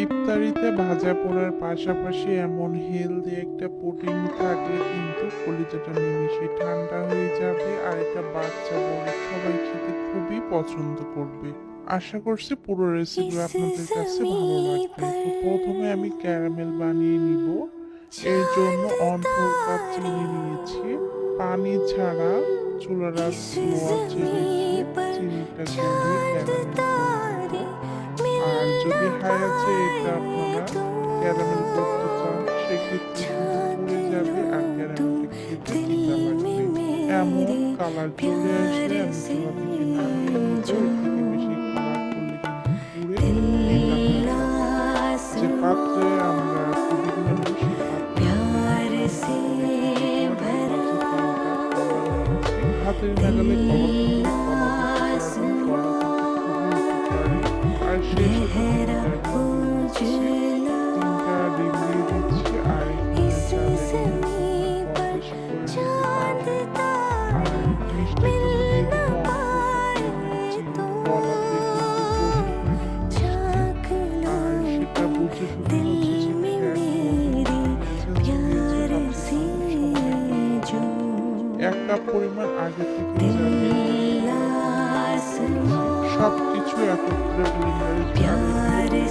ইফতারিতে ভাজা পোড়ার পাশাপাশি এমন হেলদি একটা প্রোটিন থাকলে কিন্তু কলিজাটা নিমিশে ঠান্ডা হয়ে যাবে আর এটা বাচ্চা বড় সবাই খেতে খুবই পছন্দ করবে। আশা করছি পুরো রেসিপি আপনাদের কাছে ভালো লাগবে। তো প্রথমে আমি ক্যারামেল বানিয়ে নিব। এর জন্য অল্প কাপ চিনি নিয়েছি। পানি ছাড়া চুলার আঁচ লো আঁচে রেখে চিনিটা গলিয়ে ক্যারামেল যদি হাই আছে এটা আপনারা ক্যারামেল করতে চান সেক্ষেত্রে কিন্তু পুড়ে যাবে আর ক্যারামেলটা খেতে তিতা লাগবে এমন কালার চলে আসলে আমি চুলা থেকে নামিয়ে নিব এর থেকে বেশি কালার করলে কিন্তু পুড়ে তিতা হয়ে যাবে যে পাত্রে আমরা পুডিং বানাবো সেই পাত্রে হাতের নাগালে আর সেই কাপ পরিমাণ আগে থেকে যাবে। সব কিছু একত্রে ব্লেন্ডারে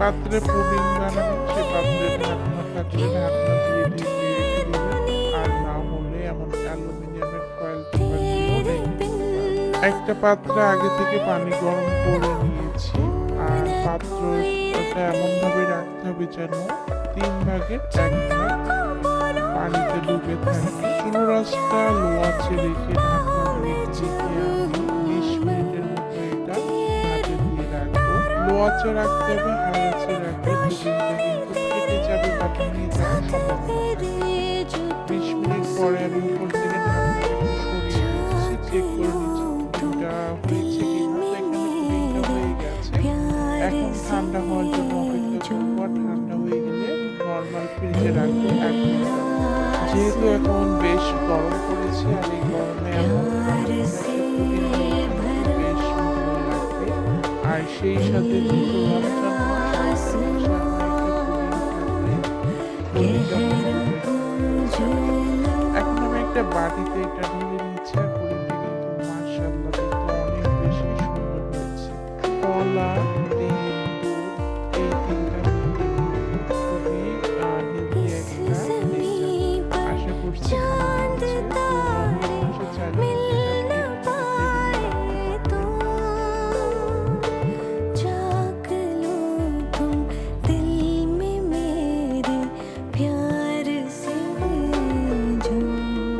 পাত্রে পুডিং বানাবেন সে পাত্রে ঢাকনা থাকলে ঢাকনা দিয়ে ঢেকে আর না হলে এমন অ্যালুমিনিয়ামের ফয়েল একটা পাত্রে আগে থেকে পানি গরম করে নিয়েছি। আর পাত্রটা এমন ভাবে রাখতে হবে যেন তিন ভাগের এক ভাগ পানিতে ডুবে থাকে। চুলো রাসটা লো আছে রেখে ঢাকনা রেখে রেখে আছে রাখতে হবে হাই আছে রাখলে দুদিনটা কিন্তু কেটে যাবে বা ভেঙে যাওয়ার সম্ভাবনা বিশ মিনিট পরে আমি উপর থেকে সরিয়ে চেক করে নিচ্ছি হয়েছে এখানে হয়ে গেছে। এখন ঠান্ডা হওয়ার জন্য অপেক্ষা করব। ঠান্ডা হয়ে গেলে নর্মাল ফ্রিজে রাখব এক যেহেতু এখন বেশ গরম পড়েছে আর এই গরমে সেই সাথে এখন আমি একটা বাটিতে এটা ঢেলে নিচ্ছি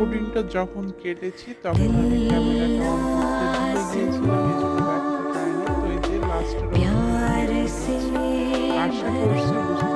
পুডিংটা যখন কেটেছি তখন আমি ক্যামেরাটা অন করতে ভুলে গিয়েছিলাম এই জন্য দেখাতে পারিনি তো এই যে লাস্টের আশা করছি বুঝতে